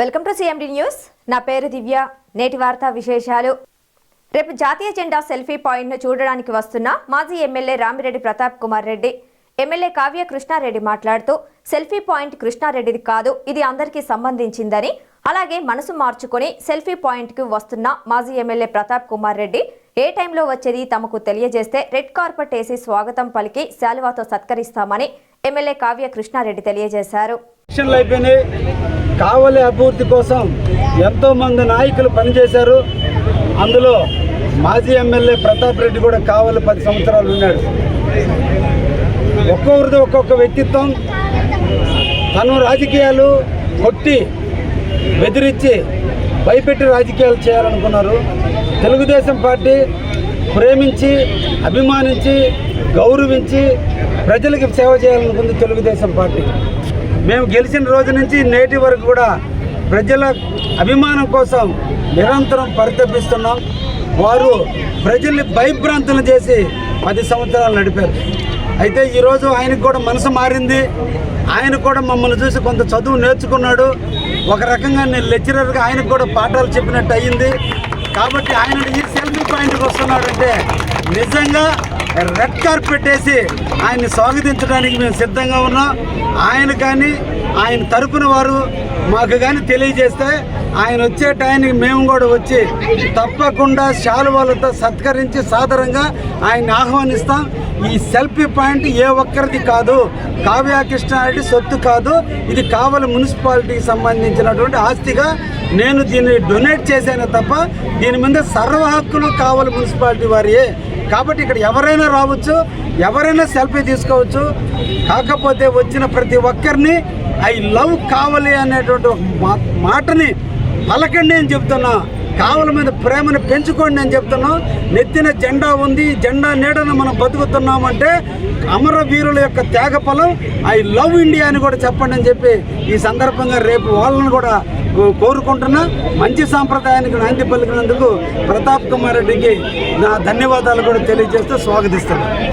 Welcome to CMD news నా పేరు దివ్య. నేటి వార్తా విశేషాలు. రేపు జాతీయ జెండా సెల్ఫీ పాయింట్ను చూడడానికి వస్తున్న మాజీ ఎమ్మెల్యే రామిరెడ్డి ప్రతాప్ కుమార్ రెడ్డి ఎమ్మెల్యే కావ్య కృష్ణారెడ్డి మాట్లాడుతూ సెల్ఫీ పాయింట్ కృష్ణారెడ్డిది కాదు ఇది అందరికీ సంబంధించిందని అలాగే మనసు మార్చుకొని సెల్ఫీ పాయింట్కి వస్తున్న మాజీ ఎమ్మెల్యే ప్రతాప్ కుమార్ రెడ్డి ఏ టైంలో వచ్చేది తమకు తెలియజేస్తే రెడ్ కార్పెట్ వేసి స్వాగతం పలికి శాలువాతో సత్కరిస్తామని ఎమ్మెల్యే కావ్య కృష్ణారెడ్డి తెలియజేశారు. కావలి అభివృద్ధి కోసం ఎంతో మంది నాయకులు పనిచేశారు. అందులో మాజీ ఎమ్మెల్యే ప్రతాప్ రెడ్డి కూడా కావలి పది సంవత్సరాలు ఉన్నాడు. ఒక్కొక్కరిది ఒక్కొక్క వ్యక్తిత్వం. తను రాజకీయాలు కొట్టి బెదిరించి భయపెట్టి రాజకీయాలు చేయాలనుకున్నారు. తెలుగుదేశం పార్టీ ప్రేమించి అభిమానించి గౌరవించి ప్రజలకు సేవ చేయాలనుకుంది తెలుగుదేశం పార్టీ. మేము గెలిచిన రోజు నుంచి నేటి వరకు కూడా ప్రజల అభిమానం కోసం నిరంతరం పరితపిస్తున్నాం. వారు ప్రజల్ని భయభ్రాంతులు చేసి పది సంవత్సరాలు నడిపారు. అయితే ఈరోజు ఆయనకు కూడా మనసు మారింది. ఆయన కూడా మమ్మల్ని చూసి కొంత చదువు నేర్చుకున్నాడు. ఒక రకంగా నేను లెక్చరర్గా ఆయనకు కూడా పాఠాలు చెప్పినట్టు అయ్యింది. కాబట్టి ఆయన ఈ సెల్ఫీ పాయింట్కి వస్తున్నాడంటే నిజంగా రెడ్ కార్పెట్ వేసి ఆయన్ని స్వాగతించడానికి మేము సిద్ధంగా ఉన్నాం. ఆయన కానీ ఆయన తరపున వారు మాకు కానీ తెలియజేస్తే ఆయన వచ్చే టైంకి మేము కూడా వచ్చి తప్పకుండా శాలువాలతో సత్కరించి సాధారణంగా ఆయన్ని ఆహ్వానిస్తాం. ఈ సెల్ఫీ పాయింట్ ఏ ఒక్కరిది కాదు. కావ్యాకృష్ణారెడ్డి సొత్తు కాదు. ఇది కావలి మున్సిపాలిటీకి సంబంధించినటువంటి ఆస్తిగా నేను దీన్ని డొనేట్ చేశాను తప్ప దీని మీద సర్వ హక్కులు కావలి మున్సిపాలిటీ వారియే. కాబట్టి ఇక్కడ ఎవరైనా రావచ్చు ఎవరైనా సెల్ఫీ తీసుకోవచ్చు. కాకపోతే వచ్చిన ప్రతి ఒక్కరిని ఐ లవ్ కావాలి అనేటువంటి ఒక మా- మాటని పలకండి అని చెప్తున్నా. కావల మీద ప్రేమను పెంచుకోండి అని చెప్తున్నా. నెత్తిన జెండా ఉంది ఈ జెండా నీడను మనం బతుకుతున్నామంటే అమరవీరుల యొక్క త్యాగ ఫలం ఐ లవ్ ఇండియా అని కూడా చెప్పండి అని చెప్పి ఈ సందర్భంగా రేపు వాళ్ళని కూడా కోరుకుంటున్నా మంచి సాంప్రదాయానికి నాంది పలికినందుకు ప్రతాప్ కుమార్ రెడ్డికి నా ధన్యవాదాలు కూడా తెలియజేస్తూ స్వాగతిస్తున్నాను.